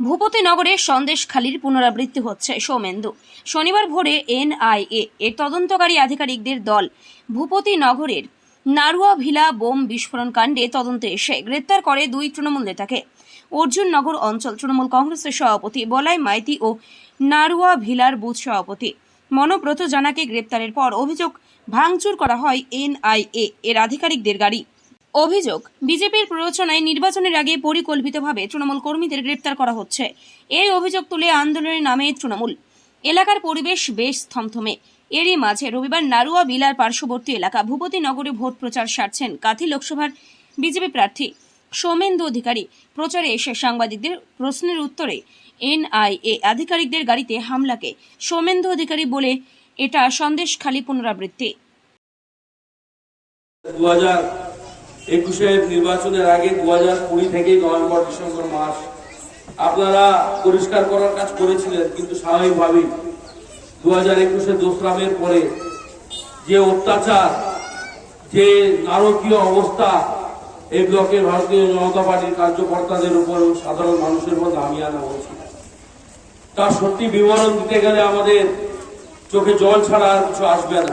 ভূপতিনগরের সন্দেশখালীর পুনরাবৃত্তি হচ্ছে সৌমেন্দু। শনিবার ভোরে এনআইএ এর তদন্তকারী আধিকারিকদের দল ভূপতিনগরের নারুয়া ভিলা বোম বিস্ফোরণ কাণ্ডে তদন্তে এসে গ্রেপ্তার করে দুই তৃণমূল নেতাকে। অর্জুননগর অঞ্চল তৃণমূল কংগ্রেসের সভাপতি বলাই মাইতি ও নারুয়া ভিলার বুথ সভাপতি মনোব্রত জানাকে গ্রেপ্তারের পর অভিযোগ ভাঙচুর করা হয় এনআইএ এর আধিকারিকদের গাড়ি। অভিযোগ, বিজেপির প্ররোচনায় নির্বাচনের আগে পরিকল্পিতভাবে তৃণমূল কর্মীদের গ্রেপ্তার করা হচ্ছে। এই অভিযোগ তুলে আন্দোলনের নামে তৃণমূল। এলাকার পরিবেশ বেশ থমথমে। এরই মাঝে রবিবার নারুয়া বিলার পার্শ্ববর্তী এলাকা ভূপতিনগরে ভোট প্রচার সারছেন কাথি লোকসভার বিজেপি প্রার্থী সৌমেন্দু অধিকারী। প্রচারে এসে সাংবাদিকদের প্রশ্নের উত্তরে এনআইএ আধিকারিকদের গাড়িতে হামলাকে সৌমেন্দু অধিকারী বলে এটা সন্দেশখালী পুনরাবৃত্তি। একুশের নির্বাচনের আগে দু হাজার কুড়ি থেকে নভেম্বর, ডিসেম্বর মাস। আপনারা পরিষ্কার করার কাজ করেছিলেন, কিন্তু স্বাভাবিকভাবেই দু হাজার একুশের দোসরামের পরে যে অত্যাচার, যে নারকীয় অবস্থা, এই ব্লকে ভারতীয় জনতা পার্টির কার্যকর্তাদের উপর সাধারণ মানুষের উপর নামিয়ে আনা হয়েছিল। তার সত্যি বিবরণ দিতে গেলে আমাদের চোখে জল ছাড়া আর কিছু আসবে না।